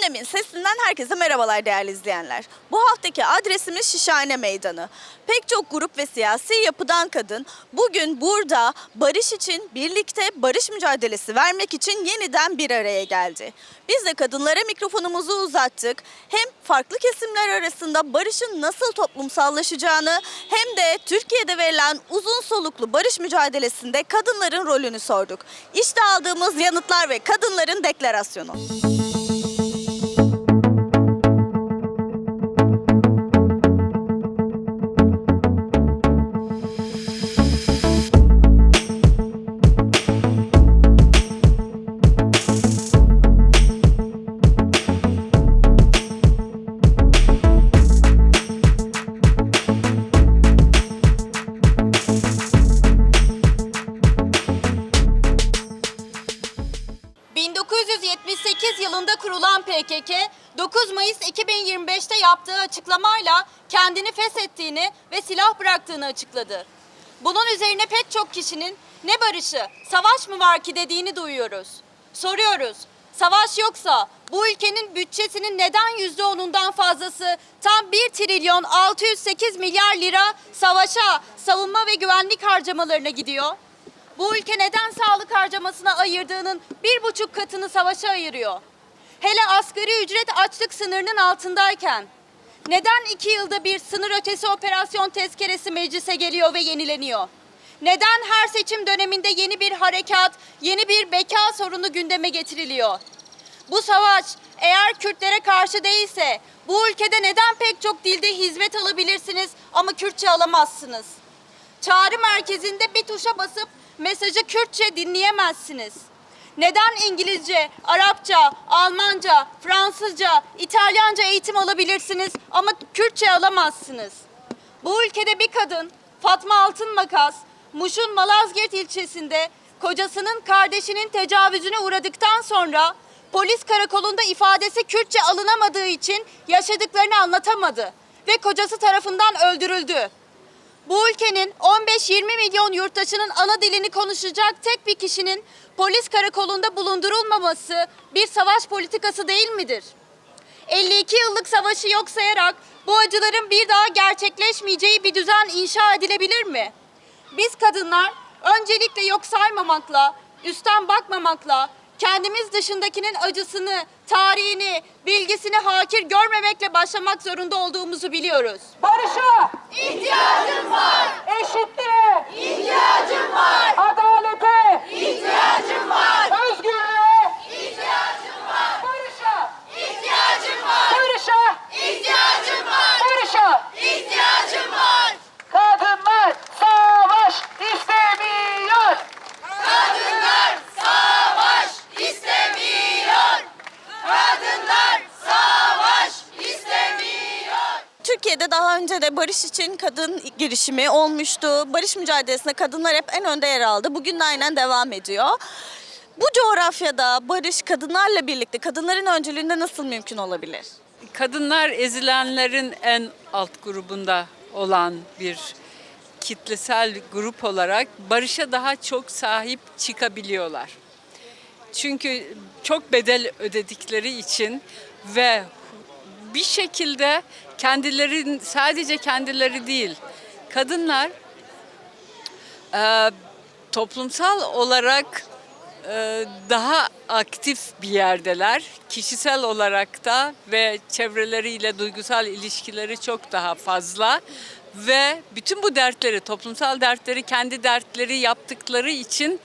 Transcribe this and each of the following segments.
Gündemin sesinden herkese merhabalar değerli izleyenler. Bu haftaki adresimiz Şişhane Meydanı. Pek çok grup ve siyasi yapıdan kadın bugün burada barış için birlikte barış mücadelesi vermek için yeniden bir araya geldi. Biz de kadınlara mikrofonumuzu uzattık. Hem farklı kesimler arasında barışın nasıl toplumsallaşacağını hem de Türkiye'de verilen uzun soluklu barış mücadelesinde kadınların rolünü sorduk. İşte aldığımız yanıtlar ve kadınların deklarasyonu. ...1978 Mayıs 2025'te yaptığı açıklamayla kendini feshettiğini ve silah bıraktığını açıkladı. Bunun üzerine pek çok kişinin ne barışı, savaş mı var ki dediğini duyuyoruz. Soruyoruz, savaş yoksa bu ülkenin bütçesinin neden yüzde onundan fazlası tam 1 trilyon 608 milyar lira savaşa, savunma ve güvenlik harcamalarına gidiyor? Bu ülke neden sağlık harcamasına ayırdığının bir buçuk katını savaşa ayırıyor? Hele asgari ücret açlık sınırının altındayken neden iki yılda bir sınır ötesi operasyon tezkeresi meclise geliyor ve yenileniyor? Neden her seçim döneminde yeni bir harekat, yeni bir beka sorunu gündeme getiriliyor? Bu savaş eğer Kürtlere karşı değilse bu ülkede neden pek çok dilde hizmet alabilirsiniz ama Kürtçe alamazsınız? Çağrı merkezinde bir tuşa basıp mesajı Kürtçe dinleyemezsiniz. Neden İngilizce, Arapça, Almanca, Fransızca, İtalyanca eğitim alabilirsiniz ama Kürtçe alamazsınız? Bu ülkede bir kadın Fatma Altınmakas, Muş'un Malazgirt ilçesinde kocasının kardeşinin tecavüzüne uğradıktan sonra polis karakolunda ifadesi Kürtçe alınamadığı için yaşadıklarını anlatamadı ve kocası tarafından öldürüldü. Bu ülkenin 15-20 milyon yurttaşının ana dilini konuşacak tek bir kişinin polis karakolunda bulundurulmaması bir savaş politikası değil midir? 52 yıllık savaşı yok sayarak bu acıların bir daha gerçekleşmeyeceği bir düzen inşa edilebilir mi? Biz kadınlar öncelikle yok saymamakla, üstten bakmamakla, kendimiz dışındakinin acısını, tarihini, bilgisini hakir görmemekle başlamak zorunda olduğumuzu biliyoruz. Barışa ihtiyacım var. Eşitliğe ihtiyacım var. Adalete ihtiyacım var. Özgürlüğe ihtiyacım var. Barışa ihtiyacım var. Barışa ihtiyacım var. Barışa ihtiyacım var. Kadınlar savaş istemiyor. Kadınlar savaş istemiyor. Kadınlar savaş istemiyor. Türkiye'de barış için kadın girişimi olmuştu. Barış mücadelesinde kadınlar hep en önde yer aldı. Bugün de aynen devam ediyor. Bu coğrafyada barış kadınlarla birlikte kadınların öncülüğünde nasıl mümkün olabilir? kadınlar ezilenlerin en alt grubunda olan bir kitlesel grup olarak barışa daha çok sahip çıkabiliyorlar. Çünkü çok bedel ödedikleri için ve bir şekilde kendilerin sadece kendileri değil kadınlar e, toplumsal olarak e, daha aktif bir yerdeler. Kişisel olarak da ve çevreleriyle duygusal ilişkileri çok daha fazla ve bütün bu dertleri, toplumsal dertleri kendi dertleri yaptıkları için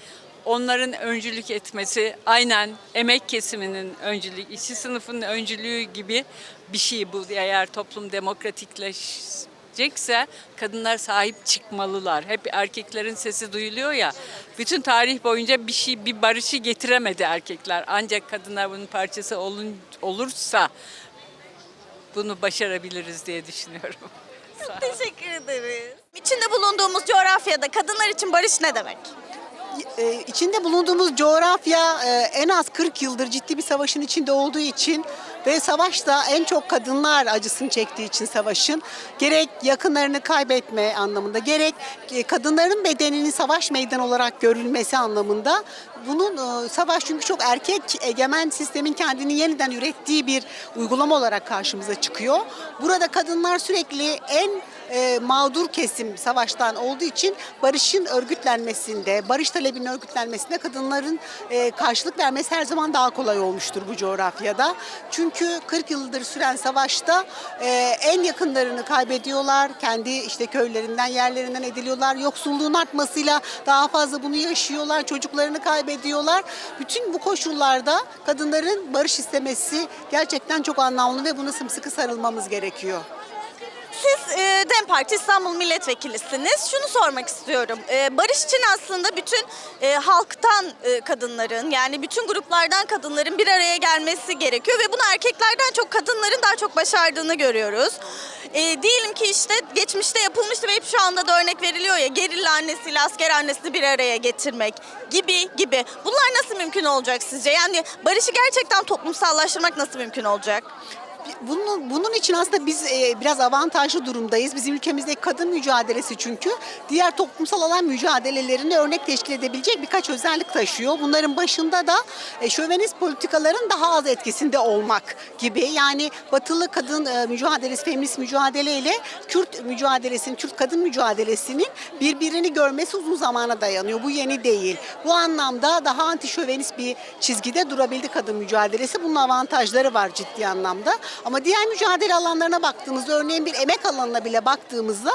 onların öncülük etmesi aynen emek kesiminin öncülük, işçi sınıfının öncülüğü gibi bir şey bu eğer toplum demokratikleşecekse kadınlar sahip çıkmalılar. Hep erkeklerin sesi duyuluyor ya. Bütün tarih boyunca bir şey bir barışı getiremedi erkekler. Ancak kadınlar bunun parçası olun, olursa bunu başarabiliriz diye düşünüyorum. Teşekkür ederiz. İçinde bulunduğumuz coğrafyada kadınlar için barış ne demek? E, içinde bulunduğumuz coğrafya e, en az 40 yıldır ciddi bir savaşın içinde olduğu için ve savaşta en çok kadınlar acısını çektiği için savaşın gerek yakınlarını kaybetme anlamında gerek e, kadınların bedeninin savaş meydanı olarak görülmesi anlamında bunun e, savaş çünkü çok erkek egemen sistemin kendini yeniden ürettiği bir uygulama olarak karşımıza çıkıyor. Burada kadınlar sürekli en e, mağdur kesim savaştan olduğu için barışın örgütlenmesinde, barış talebinin örgütlenmesinde kadınların e, karşılık vermesi her zaman daha kolay olmuştur bu coğrafyada. Çünkü 40 yıldır süren savaşta e, en yakınlarını kaybediyorlar. Kendi işte köylerinden, yerlerinden ediliyorlar. Yoksulluğun artmasıyla daha fazla bunu yaşıyorlar. Çocuklarını kaybediyorlar. Bütün bu koşullarda kadınların barış istemesi gerçekten çok anlamlı ve buna sımsıkı sarılmamız gerekiyor. Siz e, DEM Parti İstanbul Milletvekilisiniz. Şunu sormak istiyorum. E, barış için aslında bütün e, halktan e, kadınların yani bütün gruplardan kadınların bir araya gelmesi gerekiyor ve bunu erkeklerden çok kadınların daha çok başardığını görüyoruz. E, diyelim ki işte geçmişte yapılmıştı ve hep şu anda da örnek veriliyor ya gerilla annesiyle asker annesini bir araya getirmek gibi gibi. Bunlar nasıl mümkün olacak sizce? Yani barışı gerçekten toplumsallaştırmak nasıl mümkün olacak? Bunun, bunun için aslında biz e, biraz avantajlı durumdayız. Bizim ülkemizdeki kadın mücadelesi çünkü diğer toplumsal alan mücadelelerini örnek teşkil edebilecek birkaç özellik taşıyor. Bunların başında da e, şövenist politikaların daha az etkisinde olmak gibi. Yani batılı kadın e, mücadelesi, feminist mücadeleyle Kürt mücadelesinin, Kürt kadın mücadelesinin birbirini görmesi uzun zamana dayanıyor. Bu yeni değil. Bu anlamda daha anti şövenist bir çizgide durabildi kadın mücadelesi. Bunun avantajları var ciddi anlamda. Ama diğer mücadele alanlarına baktığımızda örneğin bir emek alanına bile baktığımızda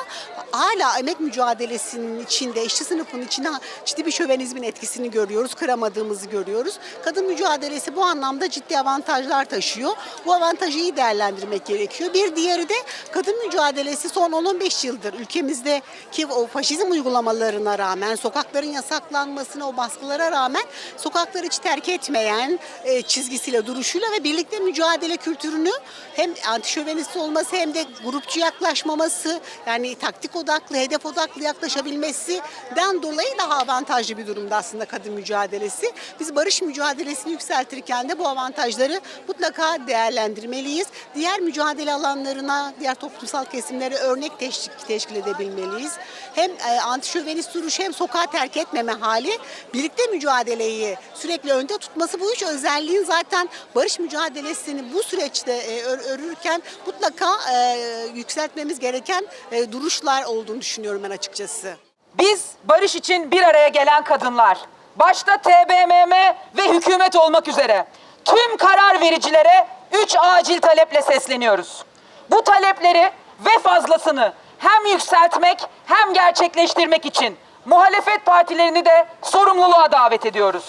hala emek mücadelesinin içinde, işçi sınıfının içinde ciddi bir şövenizmin etkisini görüyoruz. Kıramadığımızı görüyoruz. Kadın mücadelesi bu anlamda ciddi avantajlar taşıyor. Bu avantajı iyi değerlendirmek gerekiyor. Bir diğeri de kadın mücadelesi son 10-15 yıldır ülkemizdeki o faşizm uygulamalarına rağmen, sokakların yasaklanmasına, o baskılara rağmen sokakları hiç terk etmeyen e, çizgisiyle, duruşuyla ve birlikte mücadele kültürünü hem antişövenist olması hem de grupçu yaklaşmaması yani taktik odaklı, hedef odaklı yaklaşabilmesinden dolayı daha avantajlı bir durumda aslında kadın mücadelesi. Biz barış mücadelesini yükseltirken de bu avantajları mutlaka değerlendirmeliyiz. Diğer mücadele alanlarına, diğer toplumsal kesimlere örnek teşkil, teşkil edebilmeliyiz. Hem e, antişövenist duruş hem sokağa terk etmeme hali birlikte mücadeleyi sürekli önde tutması bu üç özelliğin zaten barış mücadelesini bu süreçte e, örürken mutlaka e, yükseltmemiz gereken e, duruşlar olduğunu düşünüyorum ben açıkçası. Biz barış için bir araya gelen kadınlar, başta TBMM ve hükümet olmak üzere tüm karar vericilere üç acil taleple sesleniyoruz. Bu talepleri ve fazlasını hem yükseltmek hem gerçekleştirmek için muhalefet partilerini de sorumluluğa davet ediyoruz.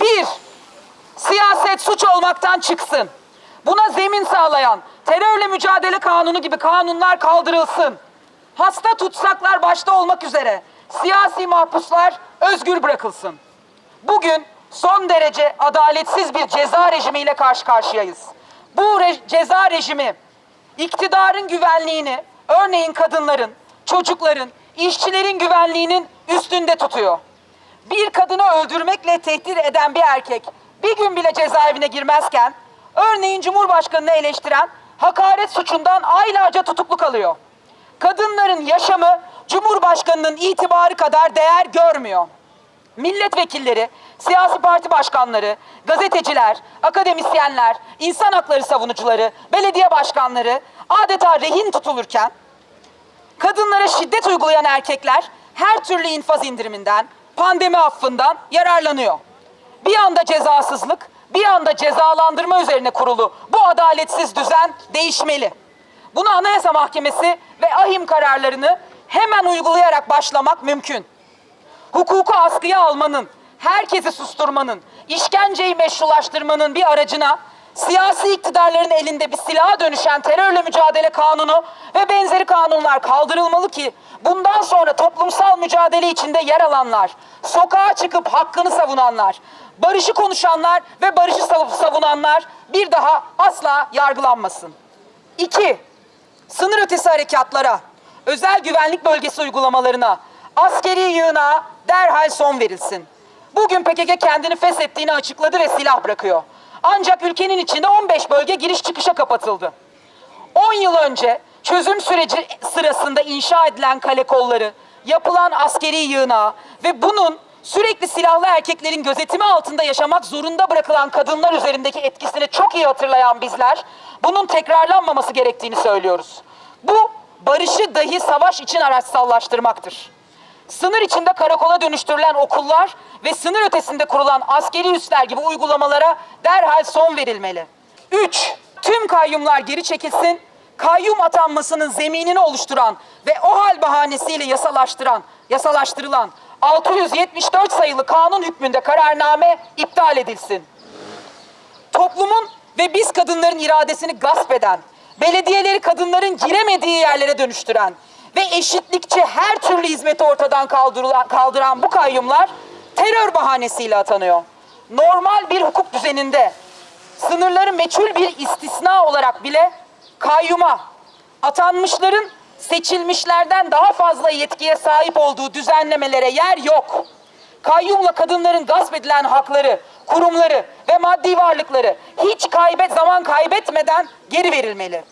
Bir, siyaset suç olmaktan çıksın. Buna zemin sağlayan terörle mücadele kanunu gibi kanunlar kaldırılsın. Hasta tutsaklar başta olmak üzere siyasi mahpuslar özgür bırakılsın. Bugün son derece adaletsiz bir ceza rejimiyle karşı karşıyayız. Bu re- ceza rejimi iktidarın güvenliğini, örneğin kadınların, çocukların, işçilerin güvenliğinin üstünde tutuyor. Bir kadını öldürmekle tehdit eden bir erkek bir gün bile cezaevine girmezken, örneğin Cumhurbaşkanı'nı eleştiren hakaret suçundan aylarca tutuklu kalıyor. Kadınların yaşamı Cumhurbaşkanı'nın itibarı kadar değer görmüyor. Milletvekilleri, siyasi parti başkanları, gazeteciler, akademisyenler, insan hakları savunucuları, belediye başkanları adeta rehin tutulurken kadınlara şiddet uygulayan erkekler her türlü infaz indiriminden, pandemi affından yararlanıyor. Bir anda cezasızlık, bir anda cezalandırma üzerine kurulu bu adaletsiz düzen değişmeli. Bunu Anayasa Mahkemesi ve ahim kararlarını hemen uygulayarak başlamak mümkün. Hukuku askıya almanın, herkesi susturmanın, işkenceyi meşrulaştırmanın bir aracına siyasi iktidarların elinde bir silaha dönüşen terörle mücadele kanunu ve benzeri kanunlar kaldırılmalı ki bundan sonra toplumsal mücadele içinde yer alanlar, sokağa çıkıp hakkını savunanlar, barışı konuşanlar ve barışı sav- savunanlar bir daha asla yargılanmasın. İki, sınır ötesi harekatlara, özel güvenlik bölgesi uygulamalarına, askeri yığınağa derhal son verilsin. Bugün PKK kendini feshettiğini açıkladı ve silah bırakıyor. Ancak ülkenin içinde 15 bölge giriş çıkışa kapatıldı. 10 yıl önce çözüm süreci sırasında inşa edilen kale kolları, yapılan askeri yığınağı ve bunun Sürekli silahlı erkeklerin gözetimi altında yaşamak zorunda bırakılan kadınlar üzerindeki etkisini çok iyi hatırlayan bizler bunun tekrarlanmaması gerektiğini söylüyoruz. Bu barışı dahi savaş için araçsallaştırmaktır. Sınır içinde karakola dönüştürülen okullar ve sınır ötesinde kurulan askeri üsler gibi uygulamalara derhal son verilmeli. 3. Tüm kayyumlar geri çekilsin. Kayyum atanmasının zeminini oluşturan ve o hal bahanesiyle yasalaştıran, yasalaştırılan 674 sayılı kanun hükmünde kararname iptal edilsin toplumun ve biz kadınların iradesini gasp eden, belediyeleri kadınların giremediği yerlere dönüştüren ve eşitlikçi her türlü hizmeti ortadan kaldırılan- kaldıran bu kayyumlar terör bahanesiyle atanıyor. Normal bir hukuk düzeninde sınırları meçhul bir istisna olarak bile kayyuma atanmışların seçilmişlerden daha fazla yetkiye sahip olduğu düzenlemelere yer yok. Kayyumla kadınların gasp edilen hakları, kurumları ve maddi varlıkları hiç kaybet zaman kaybetmeden geri verilmeli.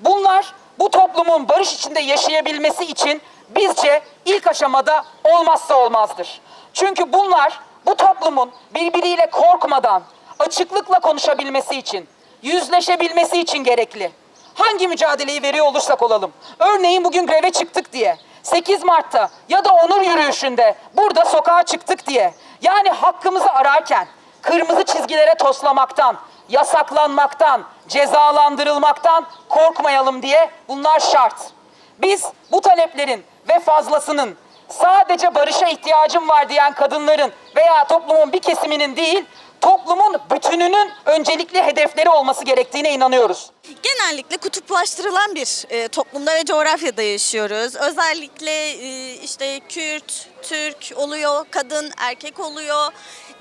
Bunlar bu toplumun barış içinde yaşayabilmesi için bizce ilk aşamada olmazsa olmazdır. Çünkü bunlar bu toplumun birbiriyle korkmadan açıklıkla konuşabilmesi için, yüzleşebilmesi için gerekli. Hangi mücadeleyi veriyor olursak olalım. Örneğin bugün greve çıktık diye. 8 Mart'ta ya da onur yürüyüşünde burada sokağa çıktık diye. Yani hakkımızı ararken kırmızı çizgilere toslamaktan, yasaklanmaktan, cezalandırılmaktan korkmayalım diye bunlar şart. Biz bu taleplerin ve fazlasının sadece barışa ihtiyacım var diyen kadınların veya toplumun bir kesiminin değil, toplumun bütününün öncelikli hedefleri olması gerektiğine inanıyoruz. Genellikle kutuplaştırılan bir e, toplumda ve coğrafyada yaşıyoruz. Özellikle e, işte Kürt, Türk oluyor, kadın, erkek oluyor.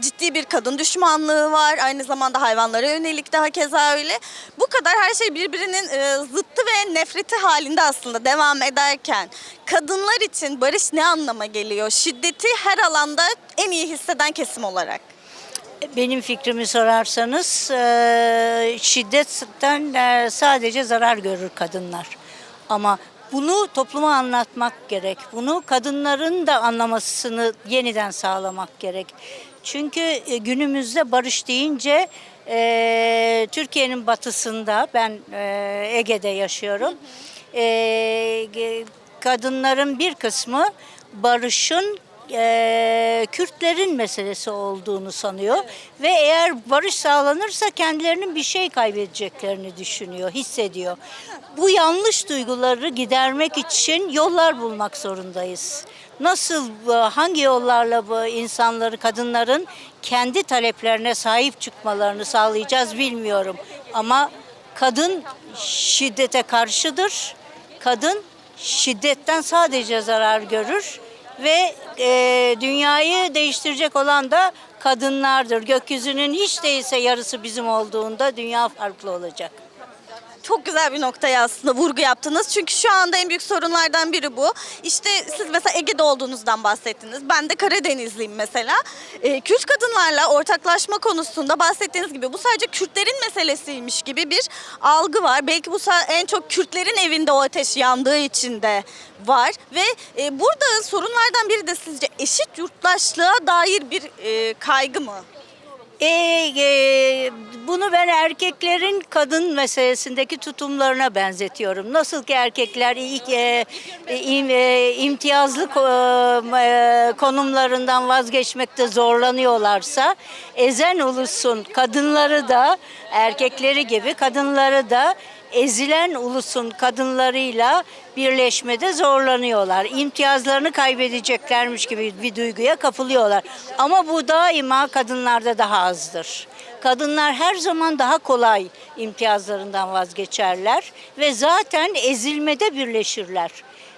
Ciddi bir kadın düşmanlığı var. Aynı zamanda hayvanlara yönelik daha keza öyle. Bu kadar her şey birbirinin e, zıttı ve nefreti halinde aslında devam ederken kadınlar için barış ne anlama geliyor? Şiddeti her alanda en iyi hisseden kesim olarak. Benim fikrimi sorarsanız şiddetten sadece zarar görür kadınlar. Ama bunu topluma anlatmak gerek. Bunu kadınların da anlamasını yeniden sağlamak gerek. Çünkü günümüzde barış deyince Türkiye'nin batısında ben Ege'de yaşıyorum. Kadınların bir kısmı barışın eee, Kürtlerin meselesi olduğunu sanıyor ve eğer barış sağlanırsa kendilerinin bir şey kaybedeceklerini düşünüyor, hissediyor. Bu yanlış duyguları gidermek için yollar bulmak zorundayız. Nasıl, e, hangi yollarla bu insanları, kadınların kendi taleplerine sahip çıkmalarını sağlayacağız bilmiyorum. Ama kadın şiddete karşıdır. Kadın şiddetten sadece zarar görür ve e, dünyayı değiştirecek olan da kadınlardır. Gökyüzünün hiç değilse yarısı bizim olduğunda dünya farklı olacak. Çok güzel bir noktaya aslında vurgu yaptınız. Çünkü şu anda en büyük sorunlardan biri bu. İşte siz mesela Ege'de olduğunuzdan bahsettiniz. Ben de Karadenizliyim mesela. Ee, Kürt kadınlarla ortaklaşma konusunda bahsettiğiniz gibi bu sadece Kürtlerin meselesiymiş gibi bir algı var. Belki bu en çok Kürtlerin evinde o ateş yandığı için de var. Ve e, burada sorunlardan biri de sizce eşit yurttaşlığa dair bir e, kaygı mı? E, e, bunu ben erkeklerin kadın meselesindeki tutumlarına benzetiyorum. Nasıl ki erkekler ilk e, e, im- e, imtiyazlı e, konumlarından vazgeçmekte zorlanıyorlarsa, ezen ulusun kadınları da erkekleri gibi kadınları da ezilen ulusun kadınlarıyla birleşmede zorlanıyorlar. İmtiyazlarını kaybedeceklermiş gibi bir duyguya kapılıyorlar. Ama bu daima kadınlarda daha azdır. Kadınlar her zaman daha kolay imtiyazlarından vazgeçerler ve zaten ezilmede birleşirler.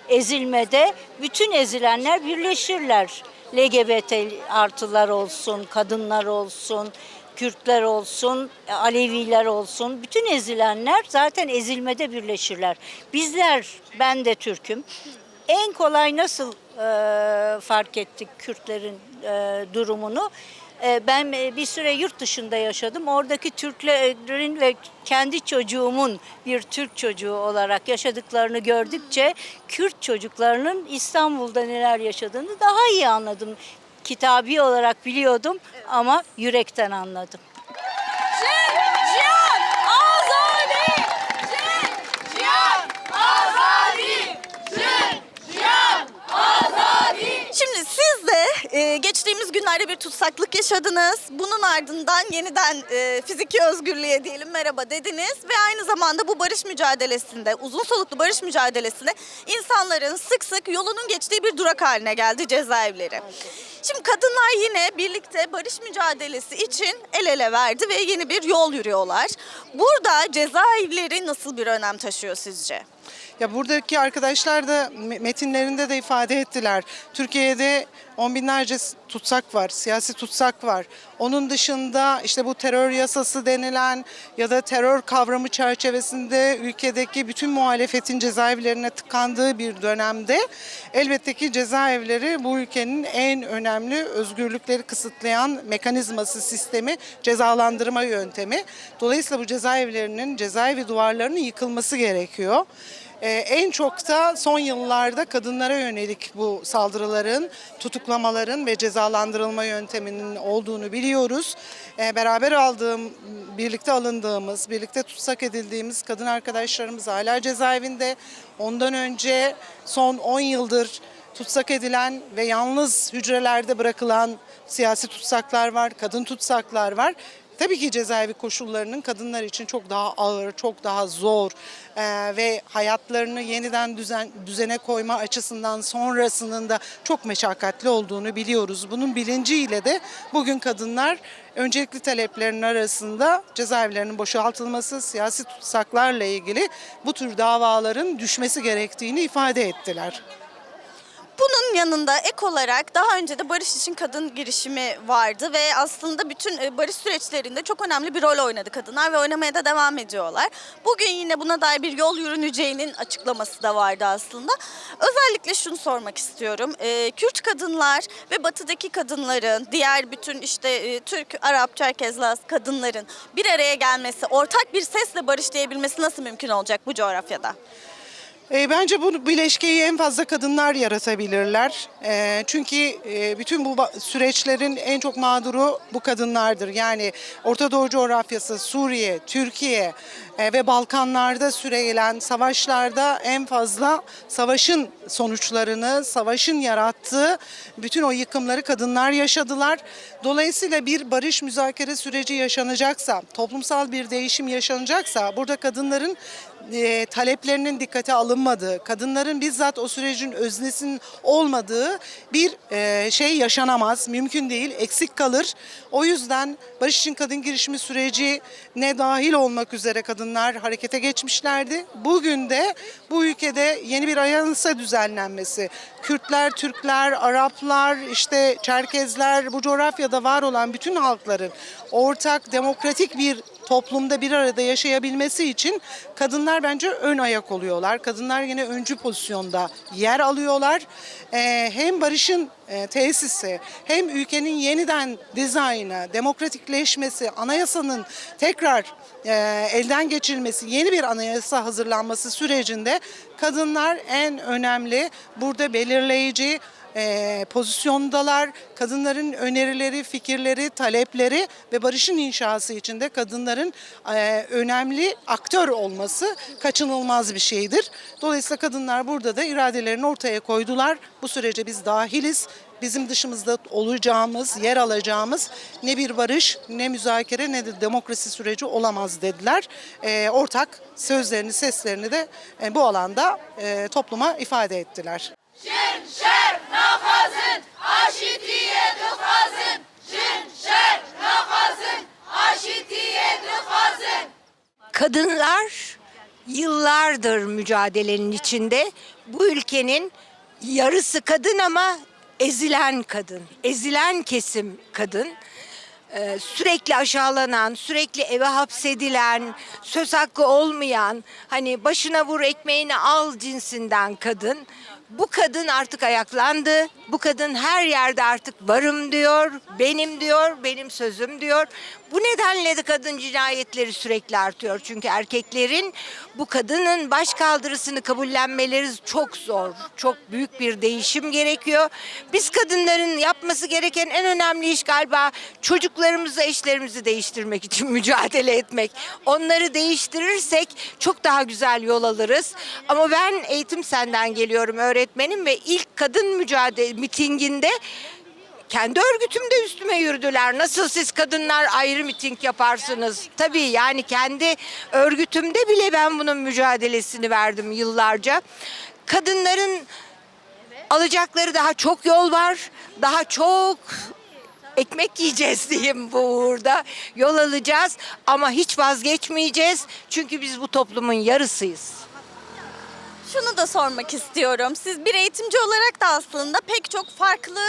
Ezilmede bütün ezilenler birleşirler. LGBT artılar olsun, kadınlar olsun, Kürtler olsun, Aleviler olsun, bütün ezilenler zaten ezilmede birleşirler. Bizler, ben de Türk'üm. En kolay nasıl e, fark ettik Kürtlerin e, durumunu? E, ben e, bir süre yurt dışında yaşadım. Oradaki Türklerin ve kendi çocuğumun bir Türk çocuğu olarak yaşadıklarını gördükçe Kürt çocuklarının İstanbul'da neler yaşadığını daha iyi anladım kitabi olarak biliyordum ama yürekten anladım. Siz de e, geçtiğimiz günlerde bir tutsaklık yaşadınız. Bunun ardından yeniden e, fiziki özgürlüğe diyelim merhaba dediniz. Ve aynı zamanda bu barış mücadelesinde, uzun soluklu barış mücadelesinde insanların sık sık yolunun geçtiği bir durak haline geldi cezaevleri. Şimdi kadınlar yine birlikte barış mücadelesi için el ele verdi ve yeni bir yol yürüyorlar. Burada cezaevleri nasıl bir önem taşıyor sizce? Ya buradaki arkadaşlar da me- metinlerinde de ifade ettiler. Türkiye'de on binlerce tutsak var, siyasi tutsak var. Onun dışında işte bu terör yasası denilen ya da terör kavramı çerçevesinde ülkedeki bütün muhalefetin cezaevlerine tıkandığı bir dönemde elbette ki cezaevleri bu ülkenin en önemli özgürlükleri kısıtlayan mekanizması, sistemi, cezalandırma yöntemi. Dolayısıyla bu cezaevlerinin, cezaevi duvarlarının yıkılması gerekiyor. Ee, en çok da son yıllarda kadınlara yönelik bu saldırıların, tutuklamaların ve cezalandırılma yönteminin olduğunu biliyoruz. Ee, beraber aldığım, birlikte alındığımız, birlikte tutsak edildiğimiz kadın arkadaşlarımız hala cezaevinde. Ondan önce son 10 yıldır tutsak edilen ve yalnız hücrelerde bırakılan siyasi tutsaklar var, kadın tutsaklar var. Tabii ki cezaevi koşullarının kadınlar için çok daha ağır, çok daha zor eee, ve hayatlarını yeniden düzen, düzene koyma açısından sonrasının da çok meşakkatli olduğunu biliyoruz. Bunun bilinciyle de bugün kadınlar öncelikli taleplerinin arasında cezaevlerinin boşaltılması, siyasi tutsaklarla ilgili bu tür davaların düşmesi gerektiğini ifade ettiler. Bunun yanında ek olarak daha önce de barış için kadın girişimi vardı ve aslında bütün e, barış süreçlerinde çok önemli bir rol oynadı kadınlar ve oynamaya da devam ediyorlar. Bugün yine buna dair bir yol yürüneceğinin açıklaması da vardı aslında. Özellikle şunu sormak istiyorum. E, Kürt kadınlar ve batıdaki kadınların, diğer bütün işte e, Türk, Arap, Çerkez, Laz kadınların bir araya gelmesi, ortak bir sesle barış diyebilmesi nasıl mümkün olacak bu coğrafyada? E, bence bu bileşkeyi en fazla kadınlar yaratabilirler. E, çünkü e, bütün bu süreçlerin en çok mağduru bu kadınlardır. Yani Orta Doğu coğrafyası, Suriye, Türkiye e, ve Balkanlarda süreyilen savaşlarda en fazla savaşın sonuçlarını, savaşın yarattığı bütün o yıkımları kadınlar yaşadılar. Dolayısıyla bir barış müzakere süreci yaşanacaksa, toplumsal bir değişim yaşanacaksa burada kadınların e, taleplerinin dikkate alınmadığı, kadınların bizzat o sürecin öznesinin olmadığı bir e, şey yaşanamaz. Mümkün değil, eksik kalır. O yüzden Barış için Kadın girişimi süreci ne dahil olmak üzere kadınlar harekete geçmişlerdi. Bugün de bu ülkede yeni bir anayasa düzenlenmesi, Kürtler, Türkler, Araplar, işte Çerkezler, bu coğrafyada var olan bütün halkların ortak demokratik bir toplumda bir arada yaşayabilmesi için kadınlar bence ön ayak oluyorlar. Kadınlar yine öncü pozisyonda yer alıyorlar. Ee, hem barışın e, tesisi hem ülkenin yeniden dizaynı, demokratikleşmesi, anayasanın tekrar e, elden geçirilmesi, yeni bir anayasa hazırlanması sürecinde kadınlar en önemli burada belirleyici e, pozisyondalar. Kadınların önerileri, fikirleri, talepleri ve barışın inşası için de kadınların e, önemli aktör olması kaçınılmaz bir şeydir. Dolayısıyla kadınlar burada da iradelerini ortaya koydular. Bu sürece biz dahiliz. Bizim dışımızda olacağımız, yer alacağımız ne bir barış, ne müzakere, ne de demokrasi süreci olamaz dediler. E, ortak sözlerini, seslerini de e, bu alanda e, topluma ifade ettiler. Kadınlar yıllardır mücadelenin içinde. Bu ülkenin yarısı kadın ama ezilen kadın, ezilen kesim kadın. Ee, sürekli aşağılanan, sürekli eve hapsedilen, söz hakkı olmayan, hani başına vur ekmeğini al cinsinden kadın. Bu kadın artık ayaklandı. Bu kadın her yerde artık varım diyor, benim diyor, benim sözüm diyor. Bu nedenle de kadın cinayetleri sürekli artıyor. Çünkü erkeklerin bu kadının başkaldırısını kabullenmeleri çok zor. Çok büyük bir değişim gerekiyor. Biz kadınların yapması gereken en önemli iş galiba çocuklarımızı, eşlerimizi değiştirmek için mücadele etmek. Onları değiştirirsek çok daha güzel yol alırız. Ama ben eğitim senden geliyorum öğretmenim ve ilk kadın mücadele mitinginde kendi örgütümde üstüme yürüdüler. Nasıl siz kadınlar ayrı miting yaparsınız? Tabii yani kendi örgütümde bile ben bunun mücadelesini verdim yıllarca. Kadınların alacakları daha çok yol var. Daha çok ekmek yiyeceğiz diyeyim bu uğurda. Yol alacağız ama hiç vazgeçmeyeceğiz. Çünkü biz bu toplumun yarısıyız. Şunu da sormak istiyorum. Siz bir eğitimci olarak da aslında pek çok farklı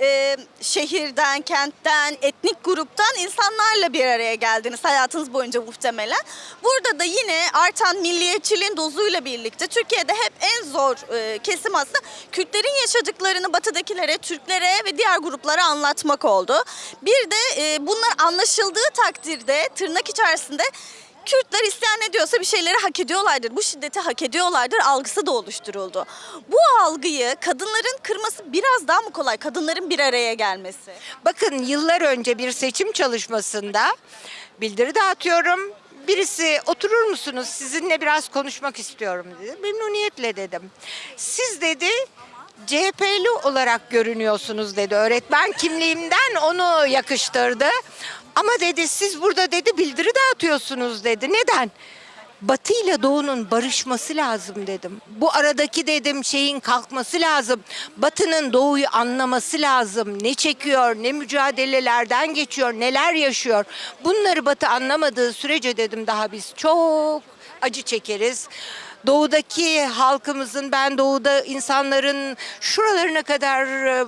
e, şehirden, kentten, etnik gruptan insanlarla bir araya geldiniz hayatınız boyunca muhtemelen. Burada da yine artan milliyetçiliğin dozuyla birlikte Türkiye'de hep en zor e, kesim aslında Kürtlerin yaşadıklarını batıdakilere, Türklere ve diğer gruplara anlatmak oldu. Bir de e, bunlar anlaşıldığı takdirde tırnak içerisinde Kürtler isyan ediyorsa bir şeyleri hak ediyorlardır. Bu şiddeti hak ediyorlardır algısı da oluşturuldu. Bu algıyı kadınların kırması biraz daha mı kolay? Kadınların bir araya gelmesi. Bakın yıllar önce bir seçim çalışmasında bildiri dağıtıyorum. Birisi oturur musunuz sizinle biraz konuşmak istiyorum dedi. Memnuniyetle dedim. Siz dedi CHP'li olarak görünüyorsunuz dedi. Öğretmen kimliğimden onu yakıştırdı. Ama dedi siz burada dedi bildiri dağıtıyorsunuz dedi. Neden? Batı ile Doğu'nun barışması lazım dedim. Bu aradaki dedim şeyin kalkması lazım. Batı'nın Doğu'yu anlaması lazım. Ne çekiyor, ne mücadelelerden geçiyor, neler yaşıyor. Bunları Batı anlamadığı sürece dedim daha biz çok acı çekeriz. Doğudaki halkımızın ben doğuda insanların şuralarına kadar e,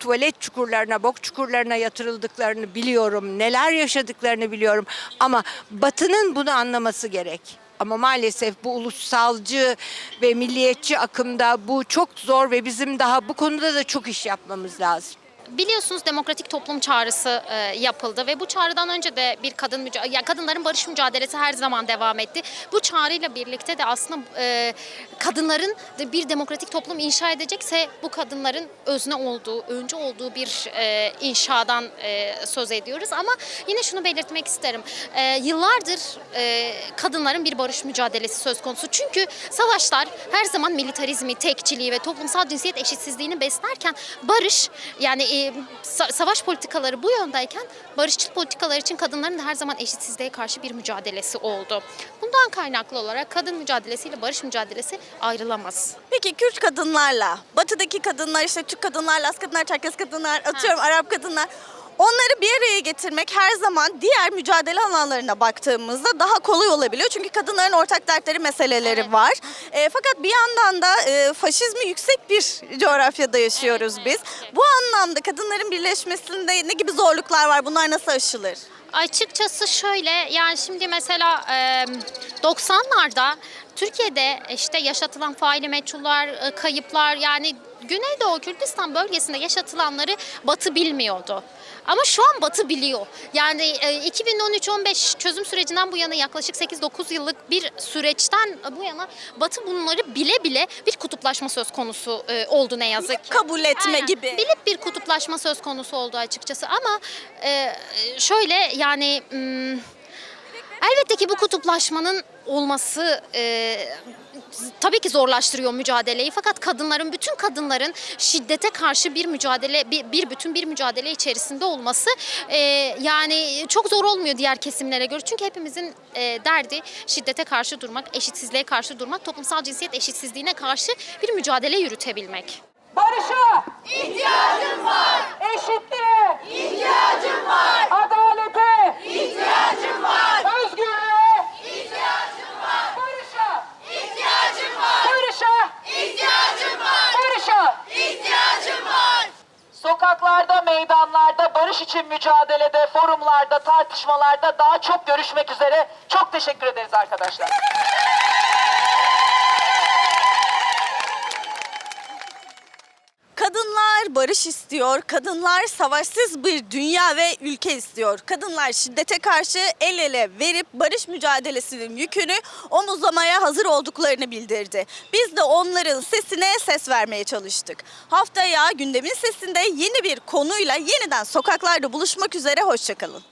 tuvalet çukurlarına, bok çukurlarına yatırıldıklarını biliyorum. Neler yaşadıklarını biliyorum. Ama Batı'nın bunu anlaması gerek. Ama maalesef bu ulusalcı ve milliyetçi akımda bu çok zor ve bizim daha bu konuda da çok iş yapmamız lazım. Biliyorsunuz demokratik toplum çağrısı e, yapıldı ve bu çağrıdan önce de bir kadın yani kadınların barış mücadelesi her zaman devam etti. Bu çağrıyla birlikte de aslında e, kadınların bir demokratik toplum inşa edecekse bu kadınların özne olduğu, öncü olduğu bir e, inşadan e, söz ediyoruz. Ama yine şunu belirtmek isterim. E, yıllardır e, kadınların bir barış mücadelesi söz konusu. Çünkü savaşlar her zaman militarizmi, tekçiliği ve toplumsal cinsiyet eşitsizliğini beslerken barış yani e, sa- savaş politikaları bu yöndeyken barışçıl politikalar için kadınların da her zaman eşitsizliğe karşı bir mücadelesi oldu. Bundan kaynaklı olarak kadın mücadelesiyle barış mücadelesi ayrılamaz. Peki Kürt kadınlarla, batıdaki kadınlar, işte Türk kadınlar, Laz kadınlar, Çerkes kadınlar, atıyorum Arap kadınlar. Onları bir araya getirmek her zaman diğer mücadele alanlarına baktığımızda daha kolay olabiliyor. Çünkü kadınların ortak dertleri, meseleleri var. E, fakat bir yandan da e, faşizmi yüksek bir coğrafyada yaşıyoruz biz. Bu anlamda kadınların birleşmesinde ne gibi zorluklar var? Bunlar nasıl aşılır? Açıkçası şöyle yani şimdi mesela e, 90'larda Türkiye'de işte yaşatılan faili meçhullar, e, kayıplar yani Güneydoğu Kürdistan bölgesinde yaşatılanları Batı bilmiyordu. Ama şu an Batı biliyor. Yani e, 2013-15 çözüm sürecinden bu yana yaklaşık 8-9 yıllık bir süreçten bu yana Batı bunları bile bile bir kutuplaşma söz konusu e, oldu ne yazık ki. Kabul etme Aynen. gibi. Bilip bir kutuplaşma söz konusu oldu açıkçası ama e, şöyle yani elbette ki bu kutuplaşmanın olması e, tabii ki zorlaştırıyor mücadeleyi fakat kadınların bütün kadınların şiddete karşı bir mücadele bir, bir bütün bir mücadele içerisinde olması e, yani çok zor olmuyor diğer kesimlere göre çünkü hepimizin e, derdi şiddete karşı durmak, eşitsizliğe karşı durmak, toplumsal cinsiyet eşitsizliğine karşı bir mücadele yürütebilmek. Barışa ihtiyacım var. Eşitliğe ihtiyacım var. Adalete ihtiyacım var. Özgürlüğe ihtiyacım var. Barışa ihtiyacım var. Barışa ihtiyacım var. Barışa ihtiyacım var. Sokaklarda, meydanlarda, barış için mücadelede, forumlarda, tartışmalarda daha çok görüşmek üzere. Çok teşekkür ederiz arkadaşlar. Kadınlar Kadınlar barış istiyor, kadınlar savaşsız bir dünya ve ülke istiyor. Kadınlar şiddete karşı el ele verip barış mücadelesinin yükünü omuzlamaya hazır olduklarını bildirdi. Biz de onların sesine ses vermeye çalıştık. Haftaya gündemin sesinde yeni bir konuyla yeniden sokaklarda buluşmak üzere, hoşçakalın.